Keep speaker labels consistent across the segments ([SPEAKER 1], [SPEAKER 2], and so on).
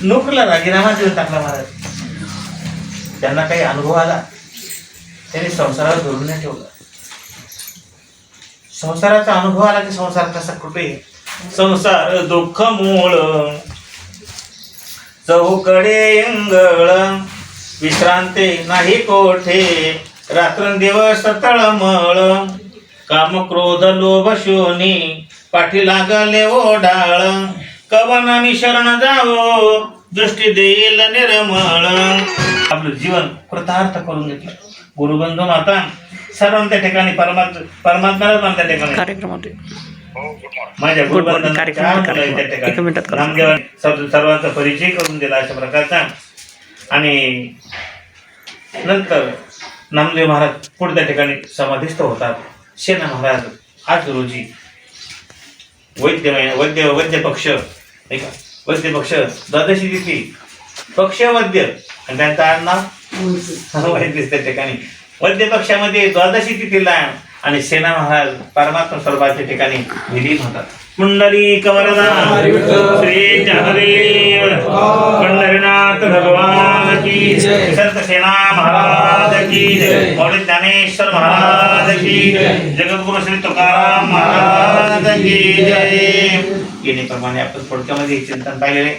[SPEAKER 1] नोकरीला राजीनामा देऊन टाकला महाराज. त्यांना काही अनुभव आला? त्यांनी संसारावर धरून नाही ठेवला. संसाराचा अनुभव आला की संसार कसा कुठे? संसार दुःख मूळ. चौकडे इंगळ. विश्रांती नाही कोठे. रात्रंदिवस तळमळ. काम क्रोध लोभ शोनी पाठी लागले ओढाळ. कवन मी शरण जावो दृष्टी देईल निर्मळ. आपलं जीवन कृतार्थ करून घेतलं गुरुबंधू माता सर्व त्या ठिकाणी परमात्मा पण त्या ठिकाणी. माझ्या
[SPEAKER 2] कार्यक्रम. एका मिनिटात करा.
[SPEAKER 1] नामदेवाने सर्व- सर्वांचा परिचय करून दिला अशा प्रकारचा. आणि नंतर नामदेव महाराज पुढे त्या ठिकाणी समाधिस्थ होतात. सेना महाराज आज रोजी वैद्य वैद्य वैद्य पक्ष नाही का? वैद्य पक्ष द्वादशी तिथी पक्ष वैद्य. आणि त्यांचं आडनाव वैद्य. त्या ठिकाणी. वैद्य पक्षामध्ये द्वादशी तिथीला आणि सेना महाराज परमात्मा स्वरूपाच्या ठिकाणी विलीन होतात. कुंडली कवरदा श्री पंढरीनाथ भगवान की संत सेना महाराज की मौली ज्ञानेश्वर महाराज की जगद्गुरु श्री तुकाराम महाराज की जय. येण्याप्रमाणे आपण थोडक्यामध्ये चिंतन पाहिलेले.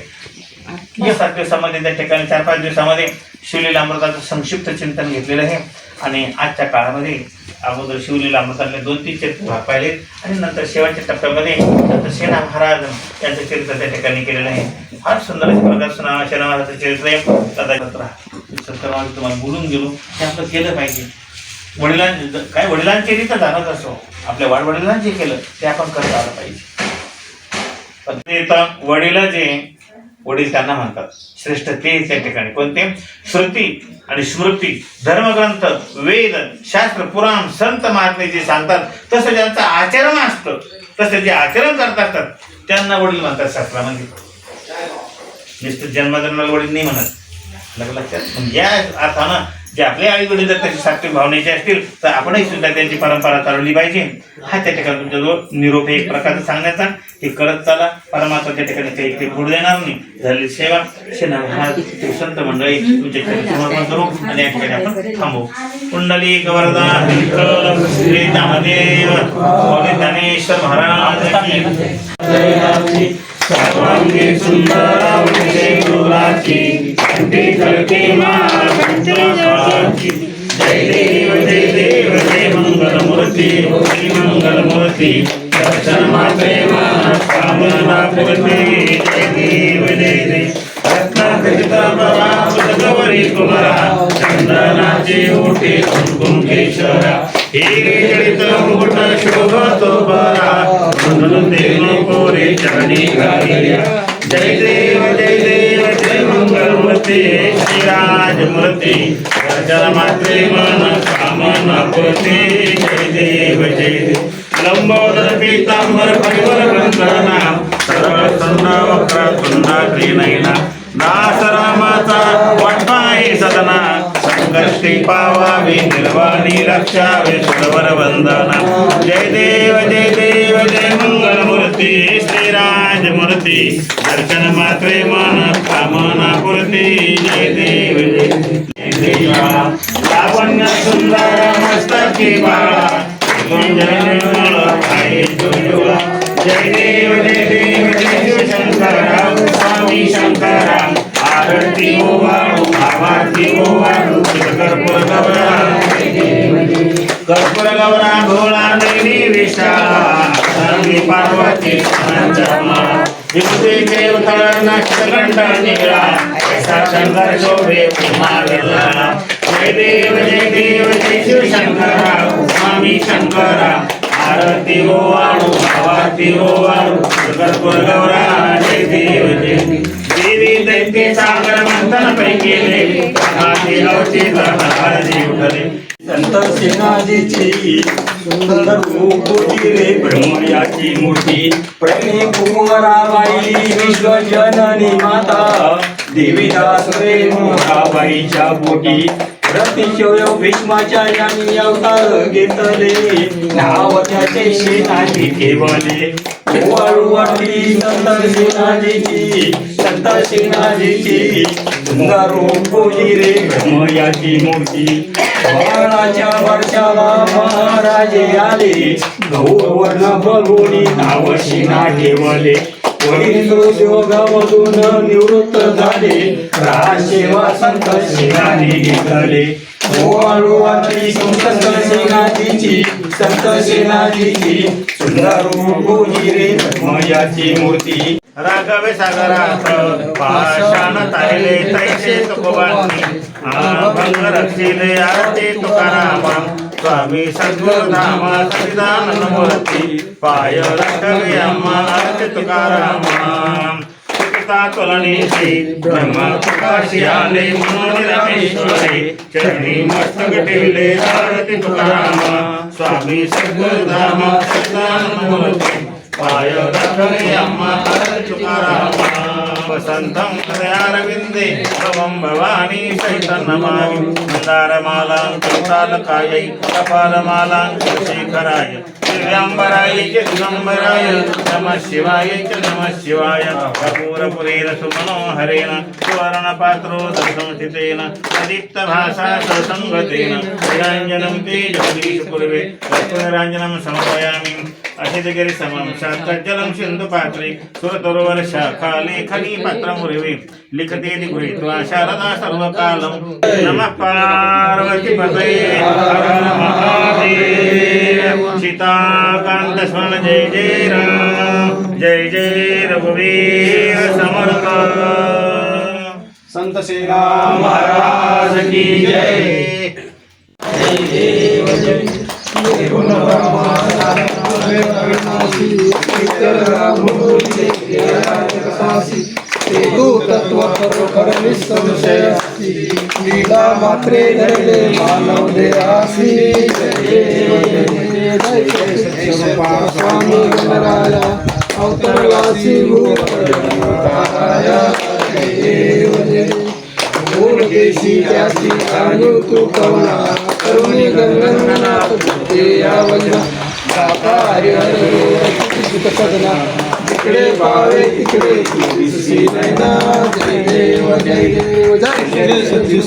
[SPEAKER 1] या सात दिवसामध्ये त्या ठिकाणी चार पाच दिवसामध्ये शिवलीला अमृताचं संक्षिप्त चिंतन घेतलेलं आहे. आणि आजच्या काळामध्ये अगोदर शिवलीला मसाले दोन तीन चरित्र भाग पाहिले आणि नंतर शेवटच्या टप्प्यामध्ये नंतर सेना महाराज यांचं चरित्र त्या ठिकाणी केलेलं आहे. फार सुंदर अशा प्रकार सुना सेना महाराजाचं चरित्र आहे. कदाचित तुम्हाला बोलून गेलो. ते आपलं केलं पाहिजे. वडिलां काय वडिलांचे रीत जाणत असो आपल्या वाडवडिलांचे केलं ते आपण करता आलं पाहिजे. पण ते वडील जे वडील त्यांना म्हणतात श्रेष्ठ ते त्या ठिकाणी. कोणते? श्रुती आणि स्मृती धर्मग्रंथ वेद शास्त्र पुराण संत महात्मे जे सांगतात तसं ज्यांचं आचरण असतं तसं जे आचरण करत असतात त्यांना वडील म्हणतात शास्त्रामध्ये. नुसतं जन्मजन्माला वडील नाही म्हणत. लग- लक्षात. या अर्थानं जे आपले आई वडील जर त्याची सात्विक भावनेचे असतील तर आपणही सुद्धा त्यांची परंपरा चालवली पाहिजे. हा त्या ठिकाणी तुमच्याजवळ निरोप एक प्रकारचा सांगण्याचा हे करत चाला परमात्मा त्या ठिकाणी काही ते फोड देणार नाही. झालेली सेवा सेना महाराज संत मंडळी तुमच्या ठिकाणी समर्पण करू आणि या ठिकाणी आपण थांबू. कुंडली गवरदा श्री नामदेव स्वामी ज्ञानेश्वर महाराज सर्वांगी गुरुराची कंठी करते महाराजांची जय देव जय देव जय मंगलमूर्ती श्री मंगलमूर्ती दर्शन कामना जय देव जय देव कुमारा कुंकुम केशरा हिरे जडित मुकुट शोभतो बरा म्हणून देव कोरे चरणी घालिया जय देव जय देव मंगलमूर्ती श्रीराजमूर्ती दर्शन मात्रे मन कामना पूर्ती जय देव जय देव. लंबोदर पीतांबर परिवर वंदना सरळ सन्न वक्र तुंडा त्रिनयना दास रामाचा वाटपा सदना संकष्टी पावावी निर्वाणी रक्षावे सुरवर वंदना जय देव जय देव मूर्ती दर्शन मात्रे मन कामना पूर्ती. जय देव लावण्य सुंदर मस्तकी बाळा जय देव जय देव जय शिव स्वामी शंकरा. आरती ओवाळू आवाती ओवाळू कर्पूर गौरा कर्पूर गौरा भोळा देवी विशाळा पार्वती पंचमा ऐसा शंकर शोभे उमाविला जय देव जय देव जय शिव शंकरा. स्वामी शंकरा. आरती हो, ओवाळू आवाती हो, ओवाळू कर्पूर गौरा जय देव जय देवी. दैत्य सागर मंथन देवी हाती अवची हरजी उठले.
[SPEAKER 3] संत सेनाजीची सुंदर रे ब्रह्मयाची मूर्ती प्रेमी कुमाराबाई विश्वजननी माता देवीदास मोराबाईच्या पोटी प्रतिशय भीष्माच्या यांनी अवतार घेतले. नाव त्याचे सेनाजी ठेवले. वाटली संत सेनाजीची संत सेनाजीची सुंदर रूपोजी रे. ब्रह्मयाची मूर्ती. बाळाच्या वर्षाला महाराजे आले. गौरवर्ण बघून नाव शिना ठेवले. वडील उद्योगामधून निवृत्त झाले. राजसेवा संत सेनानी घेतले वाळूवाची संत सेनाजीची संत सेनाजीची सुंदर रूपोजी रे. मयाची मूर्ती.
[SPEAKER 1] राघवे सागरात पाषाण ताहिले तैसे तुकोबांनी आभंग रक्षिले आरती तुकारामा स्वामी सद्गुरुधामा सचिदानंद मूर्ती पाय राघवे अम्मा तुकारामा। तुलनेशी ब्रह्म प्रकाशी आले म्हणून रमेश्वरे चरणी मस्तक ठेवले आरती तुकारामा स्वामी सद्गुरुधामा सचिदानंद मूर्ती। వసంతం హృదయారవిందే భవం భవానీ సైతం నమామి మందారమాలాంకాలకాయై కపాలమాలాంకశేఖరాయ దివ్యాంబరాయ చ దిగంబరాయ నమ శివాయ చ నమ శివాయ. కపూరపురేణ సుమనోహరేణ సువర్ణపాత్రో సంసితేన ప్రదీప్తభాషా ససంగతేన నిరంజనం తే జగదీశ కురువే సమర్పయామి. निराञ्जनं ते जगदीशपूर्वे लक्ष्मीराञ्जनं समर्पयामि अशितगिरि समं शास्त्रजलं सिन्धुपात्रे सुरतरोवर शाखा लेखनी पत्रमुरिवे लिखते गृहीत्वा शारदा सर्वकालं नमः पार्वतीपतये हर हर महादेव सीताकान्त स्मरण जय जय राम। जय जय रघुवीर समर्थ
[SPEAKER 2] संत सेना
[SPEAKER 1] महाराज की जय।
[SPEAKER 2] लीला मात्रे धरले मानव देहासी स्वामी गणराया अवतरवासी भूताराया देव जय बोल देशी जाती आणू तू कवना करुणी गंगनाथ ते या वजना दाता हरि हरि सुख तिकडे पावे तिकडे नैना जय देव जय देव जय श्री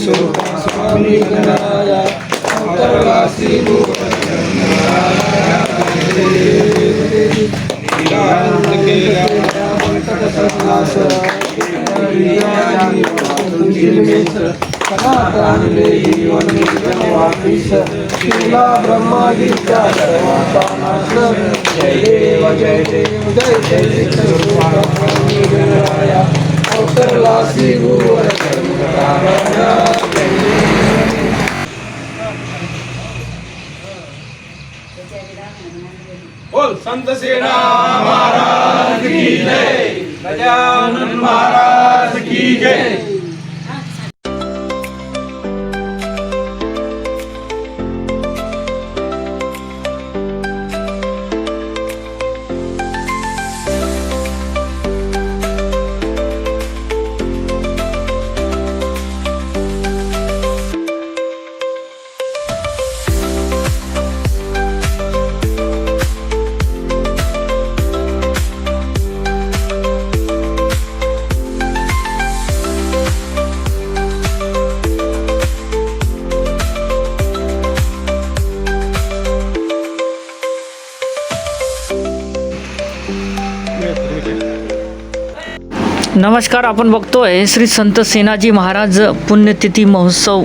[SPEAKER 2] स्वामी गणराया अंतरवासी शिला ब्रह्मादित्या सर्वांचा नाश जय देव जय देव जय जय स्वामी गणराया अवतरवासी भुवन बोल संत सेना महाराज की जय। गजानन महाराज की जय।
[SPEAKER 4] नमस्कार आपण बघतोय श्री संत सेनाजी महाराज पुण्यतिथी महोत्सव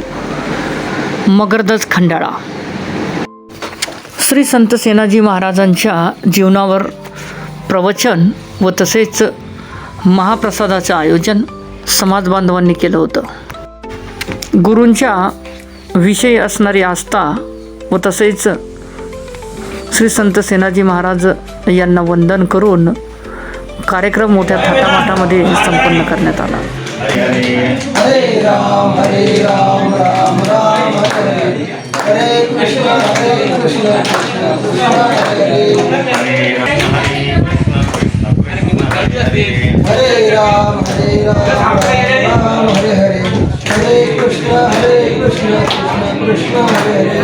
[SPEAKER 4] मगरदज खंडाळा. श्री संत सेनाजी महाराजांच्या जीवनावर प्रवचन व तसेच महाप्रसादाचं आयोजन समाज बांधवांनी केलं होतं. गुरूंच्या विषयी असणारी आस्था व तसेच श्री संत सेनाजी महाराज यांना वंदन करून कार्यक्रम मोठ्या थाटामाटामध्ये संपन्न करण्यात आला.
[SPEAKER 2] हरे राम हरे राम राम राम हरे कृष्ण हरे कृष्ण हरे हरे राम हरे राम राम राम हरे हरे हरे कृष्ण हरे कृष्ण कृष्ण कृष्ण हरे हरे